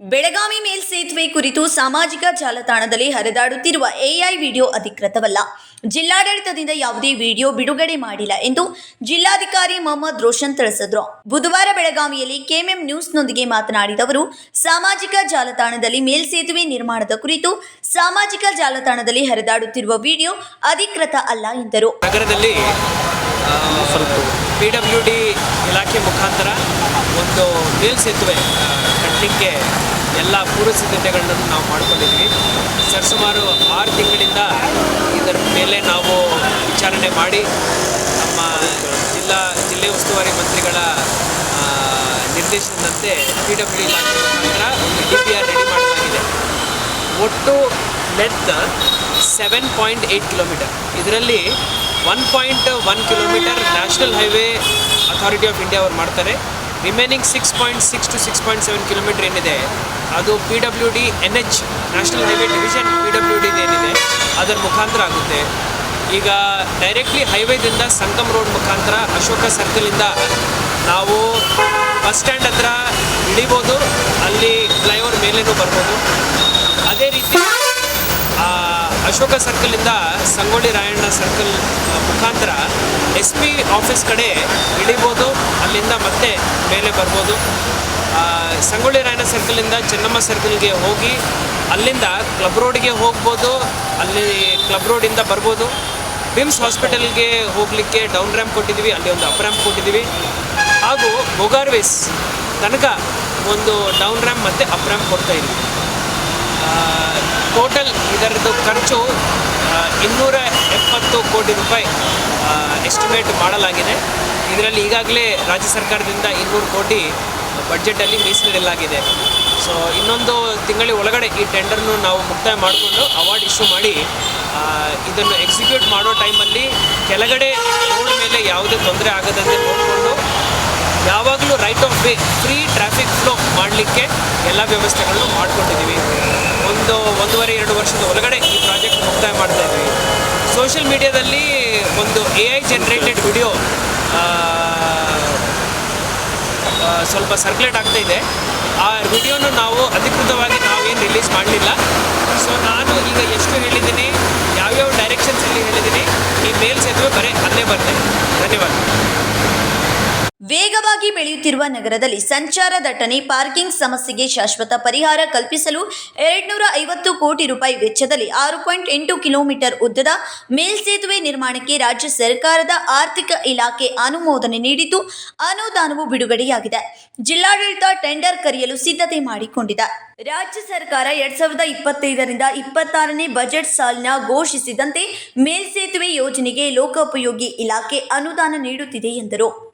ಬೆಳಗಾವಿ ಮೇಲ್ಸೇತುವೆ ಕುರಿತು ಸಾಮಾಜಿಕ ಜಾಲತಾಣದಲ್ಲಿ ಹರಿದಾಡುತ್ತಿರುವ ಎಐ ವಿಡಿಯೋ ಅಧಿಕೃತವಲ್ಲ. ಜಿಲ್ಲಾಡಳಿತದಿಂದ ಯಾವುದೇ ವಿಡಿಯೋ ಬಿಡುಗಡೆ ಮಾಡಿಲ್ಲ ಎಂದು ಜಿಲ್ಲಾಧಿಕಾರಿ ಮೊಹಮ್ಮದ್ ರೋಷನ್ ತಿಳಿಸಿದ್ರು. ಬುಧವಾರ ಬೆಳಗಾವಿಯಲ್ಲಿ ಕೆಎಂಎಂ ನ್ಯೂಸ್ನೊಂದಿಗೆ ಮಾತನಾಡಿದ ಅವರು, ಸಾಮಾಜಿಕ ಜಾಲತಾಣದಲ್ಲಿ ಮೇಲ್ಸೇತುವೆ ನಿರ್ಮಾಣದ ಕುರಿತು ಸಾಮಾಜಿಕ ಜಾಲತಾಣದಲ್ಲಿ ಹರಿದಾಡುತ್ತಿರುವ ವಿಡಿಯೋ ಅಧಿಕೃತ ಅಲ್ಲ ಎಂದರು. ನಗರದಲ್ಲಿ ಇಲಾಖೆ ಮುಖಾಂತರ ಒಂದು ಮೇಲ್ಸೇತುವೆ ಕಟ್ಟಲಿಕ್ಕೆ ಎಲ್ಲ ಪೂರ್ವ ಸಿದ್ಧತೆಗಳನ್ನು ನಾವು ಮಾಡಿಕೊಂಡಿದ್ವಿ ಸರಿಸುಮಾರು ಆರು ತಿಂಗಳಿಂದ ಇದರ ಮೇಲೆ ನಾವು ವಿಚಾರಣೆ ಮಾಡಿ ನಮ್ಮ ಜಿಲ್ಲಾ, ಜಿಲ್ಲೆ ಉಸ್ತುವಾರಿ ಮಂತ್ರಿಗಳ ನಿರ್ದೇಶನದಂತೆ ಪಿ ಡಬ್ಲ್ಯೂ ಇಲಾಖೆ ಮುಖಾಂತರ ಒಂದು ಡಿ ಪಿ ಆರ್ ರೆಡಿ ಮಾಡಲಾಗಿದೆ. ಒಟ್ಟು length seven point eight kilometre ಇದರಲ್ಲಿ one point one kilometre national highway authority of India ಅವ್ರು ಮಾಡ್ತಾರೆ. Remaining six point six to six point seven kilometre ಏನಿದೆ, ಅದು P W D N H national highway division P W D ಏನಿದೆ, ಅದರ ಮುಖಾಂತರ ಆಗುತ್ತೆ. ಈಗ ಡೈರೆಕ್ಟ್ಲಿ ಹೈವೇದಿಂದ ಸಂಗಮ್ ರೋಡ್ ಮುಖಾಂತರ ಅಶೋಕ ಸರ್ಕಲಿಂದ ನಾವು ಬಸ್ ಸ್ಟ್ಯಾಂಡ್ ಹತ್ರ ಇಳಿಬೋದು ಅಲ್ಲಿ ಫ್ಲೈಓವರ್ ಮೇಲೇನೂ ಬರ್ಬೋದು. ಅದೇ ರೀತಿ ಅಶೋಕ ಸರ್ಕಲಿಂದ ಸಂಗೊಳ್ಳಿ ರಾಯಣ್ಣ ಸರ್ಕಲ್ ಮುಖಾಂತರ ಎಸ್ ಪಿ ಆಫೀಸ್ ಕಡೆ ಇಳಿಬೋದು, ಅಲ್ಲಿಂದ ಮತ್ತೆ ಮೇಲೆ ಬರ್ಬೋದು. ಸಂಗೊಳ್ಳಿ ರಾಯಣ್ಣ ಸರ್ಕಲಿಂದ ಚೆನ್ನಮ್ಮ ಸರ್ಕಲ್ಗೆ ಹೋಗಿ, ಅಲ್ಲಿಂದ ಕ್ಲಬ್ ರೋಡ್ಗೆ ಹೋಗ್ಬೋದು, ಅಲ್ಲಿ ಕ್ಲಬ್ ರೋಡಿಂದ ಬರ್ಬೋದು. ಬಿಮ್ಸ್ ಹಾಸ್ಪಿಟಲ್ಗೆ ಹೋಗಲಿಕ್ಕೆ ಡೌನ್ ರ್ಯಾಂಪ್ ಕೊಟ್ಟಿದ್ದೀವಿ, ಅಲ್ಲಿ ಒಂದು ಅಪ್ ರ್ಯಾಂಪ್ ಕೊಟ್ಟಿದ್ದೀವಿ. ಹಾಗೂ ಬೊಗಾರ್ವೇಸ್ ತನಕ ಒಂದು ಡೌನ್ ರ್ಯಾಂಪ್ ಮತ್ತು ಅಪ್ ರ್ಯಾಂಪ್ ಕೊಡ್ತಾ ಇದ್ದೀವಿ. ಟೋಟಲ್ ಇದರದ್ದು ಖರ್ಚು ಇನ್ನೂರ ಎಪ್ಪತ್ತು ಕೋಟಿ ರೂಪಾಯಿ ಎಸ್ಟಿಮೇಟ್ ಮಾಡಲಾಗಿದೆ. ಇದರಲ್ಲಿ ಈಗಾಗಲೇ ರಾಜ್ಯ ಸರ್ಕಾರದಿಂದ ಇನ್ನೂರು ಕೋಟಿ ಬಡ್ಜೆಟಲ್ಲಿ ಮೀಸಲಿಡಲಾಗಿದೆ. ಸೊ ಇನ್ನೊಂದು ತಿಂಗಳ ಒಳಗಡೆ ಈ ಟೆಂಡರ್ನು ನಾವು ಮುಕ್ತಾಯ ಮಾಡಿಕೊಂಡು ಅವಾರ್ಡ್ ಇಶ್ಯೂ ಮಾಡಿ ಇದನ್ನು ಎಕ್ಸಿಕ್ಯೂಟ್ ಮಾಡೋ ಟೈಮಲ್ಲಿ ಕೆಳಗಡೆ ರೋಡ್ ಮೇಲೆ ಯಾವುದೇ ತೊಂದರೆ ಆಗದಂತೆ ನೋಡಿಕೊಂಡು, ಯಾವಾಗಲೂ right of way free traffic flow ಮಾಡಲಿಕ್ಕೆ ಎಲ್ಲ ವ್ಯವಸ್ಥೆಗಳನ್ನು ಮಾಡಿಕೊಂಡಿದ್ದೀವಿ. ಒಂದು ಒಂದೂವರೆ, ಎರಡು ವರ್ಷದ ಒಳಗಡೆ ಈ ಪ್ರಾಜೆಕ್ಟ್ ಮುಕ್ತಾಯ ಮಾಡ್ತಾ ಇದ್ದೀವಿ ಸೋಷಿಯಲ್ ಮೀಡಿಯಾದಲ್ಲಿ ಒಂದು ಎ ಐ ಜನ್ರೇಟೆಡ್ ವಿಡಿಯೋ ಸ್ವಲ್ಪ ಸರ್ಕ್ಯುಲೇಟ್ ಆಗ್ತಾ ಇದೆ. ಆ ವಿಡಿಯೋನು ನಾವು ವೇಗವಾಗಿ ಬೆಳೆಯುತ್ತಿರುವ ನಗರದಲ್ಲಿ ಸಂಚಾರ ದಟ್ಟಣೆ, ಪಾರ್ಕಿಂಗ್ ಸಮಸ್ಯೆಗೆ ಶಾಶ್ವತ ಪರಿಹಾರ ಕಲ್ಪಿಸಲು ಎರಡ್ನೂರ ಐವತ್ತು ಕೋಟಿ ರೂಪಾಯಿ ವೆಚ್ಚದಲ್ಲಿ ಆರು ಪಾಯಿಂಟ್ ಎಂಟು ಕಿಲೋಮೀಟರ್ ಉದ್ದದ ಮೇಲ್ಸೇತುವೆ ನಿರ್ಮಾಣಕ್ಕೆ ರಾಜ್ಯ ಸರ್ಕಾರದ ಆರ್ಥಿಕ ಇಲಾಖೆ ಅನುಮೋದನೆ ನೀಡಿದ್ದು, ಅನುದಾನವು ಬಿಡುಗಡೆಯಾಗಿದೆ. ಜಿಲ್ಲಾಡಳಿತ ಟೆಂಡರ್ ಕರೆಯಲು ಸಿದ್ಧತೆ ಮಾಡಿಕೊಂಡಿದೆ. ರಾಜ್ಯ ಸರ್ಕಾರ ಎರಡ್ ಸಾವಿರದ ಇಪ್ಪತ್ತೈದರಿಂದ ಇಪ್ಪತ್ತಾರನೇ ಬಜೆಟ್ ಸಾಲಿನ ಘೋಷಿಸಿದಂತೆ ಮೇಲ್ಸೇತುವೆ ಯೋಜನೆಗೆ ಲೋಕೋಪಯೋಗಿ ಇಲಾಖೆ ಅನುದಾನ ನೀಡುತ್ತಿದೆ ಎಂದರು.